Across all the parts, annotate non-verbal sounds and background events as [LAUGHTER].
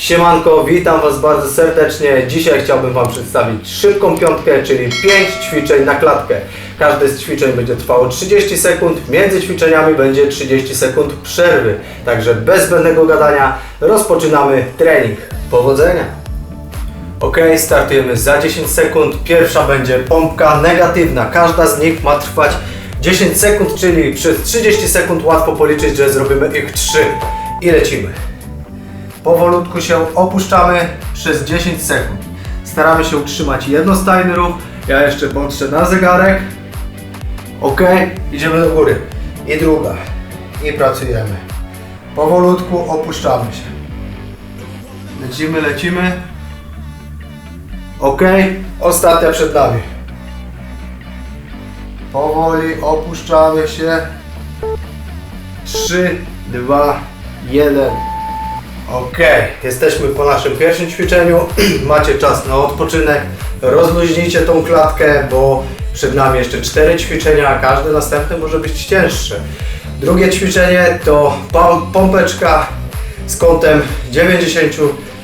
Siemanko, witam Was bardzo serdecznie. Dzisiaj chciałbym Wam przedstawić szybką piątkę, czyli 5 ćwiczeń na klatkę. Każde z ćwiczeń będzie trwało 30 sekund, między ćwiczeniami będzie 30 sekund przerwy. Także bez zbędnego gadania rozpoczynamy trening. Powodzenia! Ok, startujemy za 10 sekund. Pierwsza będzie pompka negatywna. Każda z nich ma trwać 10 sekund, czyli przez 30 sekund łatwo policzyć, że zrobimy ich 3 i lecimy. Powolutku się opuszczamy przez 10 sekund. Staramy się utrzymać jednostajny ruch. Ja jeszcze patrzę na zegarek. Ok, idziemy do góry. I druga. I pracujemy. Powolutku opuszczamy się. Lecimy, lecimy. Ok, ostatnia przed nami. Powoli opuszczamy się. 3, 2, 1. Ok, jesteśmy po naszym pierwszym ćwiczeniu. [CLEARS THROAT] Macie czas na odpoczynek. Rozluźnijcie tą klatkę, bo przed nami jeszcze 4 ćwiczenia, a każde następne może być cięższe. Drugie ćwiczenie to pom- pompeczka z kątem 90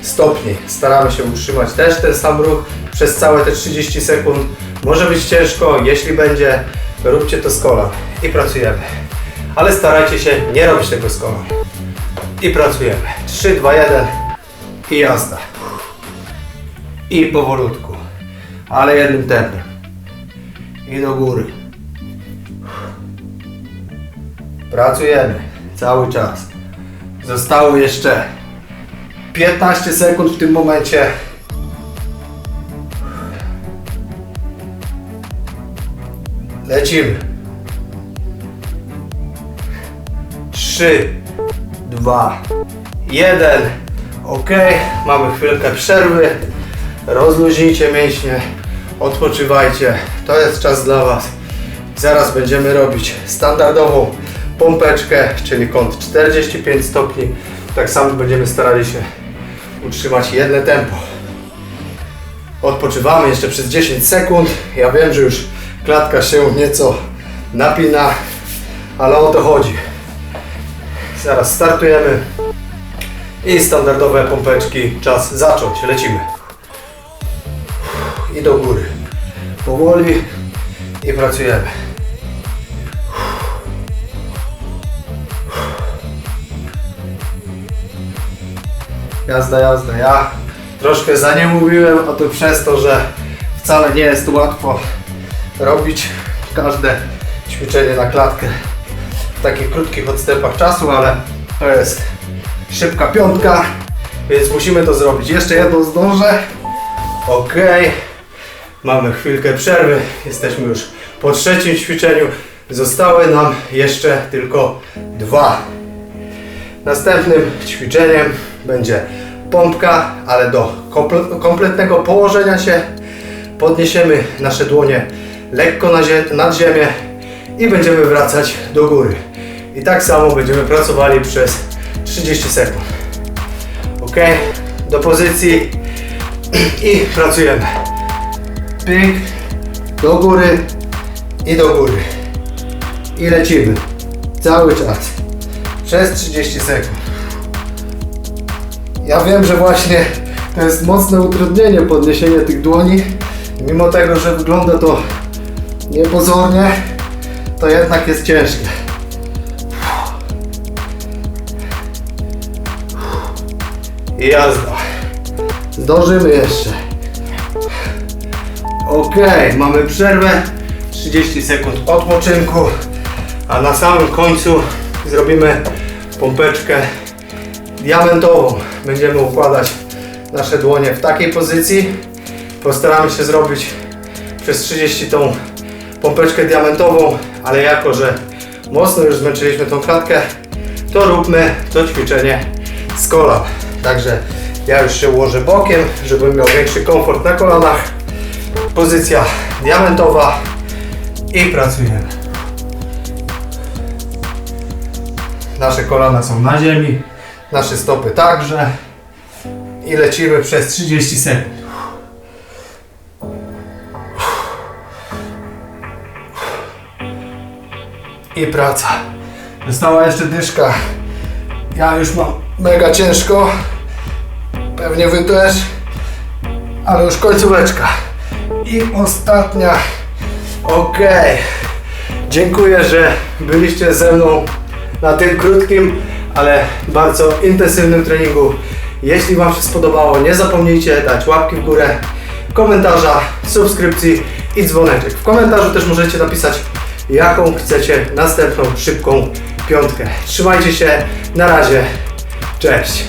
stopni. Staramy się utrzymać też ten sam ruch przez całe te 30 sekund. Może być ciężko, jeśli będzie, róbcie to z kolan i pracujemy. Ale starajcie się nie robić tego z kolan. I pracujemy. 3, 2, 1 i jazda. I powolutku, ale jednym tempem. I do góry. Pracujemy cały czas. Zostało jeszcze 15 sekund w tym momencie. Lecimy. 3, 2, 1. Ok, mamy chwilkę przerwy. Rozluźnijcie mięśnie, odpoczywajcie. To jest czas dla Was. Zaraz będziemy robić standardową pompeczkę, czyli kąt 45 stopni. Tak samo będziemy starali się utrzymać jedne tempo. Odpoczywamy jeszcze przez 10 sekund. Ja wiem, że już klatka się nieco napina, ale o to chodzi. Zaraz startujemy. I standardowe pompeczki. Czas zacząć. Lecimy. I do góry. Powoli. I pracujemy. Jazda, jazda. Ja troszkę za nie mówiłem, a to przez to, że wcale nie jest łatwo robić każde ćwiczenie na klatkę w takich krótkich odstępach czasu, ale to jest szybka piątka, więc musimy to zrobić. Jeszcze jedną zdążę. Ok. Mamy chwilkę przerwy. Jesteśmy już po trzecim ćwiczeniu. Zostały nam jeszcze tylko dwa. Następnym ćwiczeniem będzie pompka, ale do komple- kompletnego położenia się podniesiemy nasze dłonie lekko nad ziemię i będziemy wracać do góry. I tak samo będziemy pracowali przez 30 sekund. Ok, do pozycji i pracujemy. Pyk, do góry i do góry. I lecimy. Cały czas. Przez 30 sekund. Ja wiem, że właśnie to jest mocne utrudnienie podniesienie tych dłoni. Mimo tego, że wygląda to niepozornie, to jednak jest ciężkie. I jazda. Zdążymy jeszcze. Ok, mamy przerwę. 30 sekund odpoczynku. A na samym końcu zrobimy pompeczkę diamentową. Będziemy układać nasze dłonie w takiej pozycji. Postaramy się zrobić przez 30 tą pompeczkę diamentową, ale jako, że mocno już zmęczyliśmy tą klatkę, to róbmy to ćwiczenie z kolan. Także ja już się ułożę bokiem, żebym miał większy komfort na kolanach. Pozycja diamentowa i pracujemy. Nasze kolana są na ziemi, nasze stopy także i lecimy przez 30 sekund. I praca. Została jeszcze dyszka. Ja już mam mega ciężko. Pewnie wy też. Ale już końcóweczka. I ostatnia. Okej. Dziękuję, że byliście ze mną na tym krótkim, ale bardzo intensywnym treningu. Jeśli Wam się spodobało, nie zapomnijcie dać łapki w górę, komentarza, subskrypcji i dzwoneczek. W komentarzu też możecie napisać, jaką chcecie następną szybką piątkę. Trzymajcie się, na razie, cześć.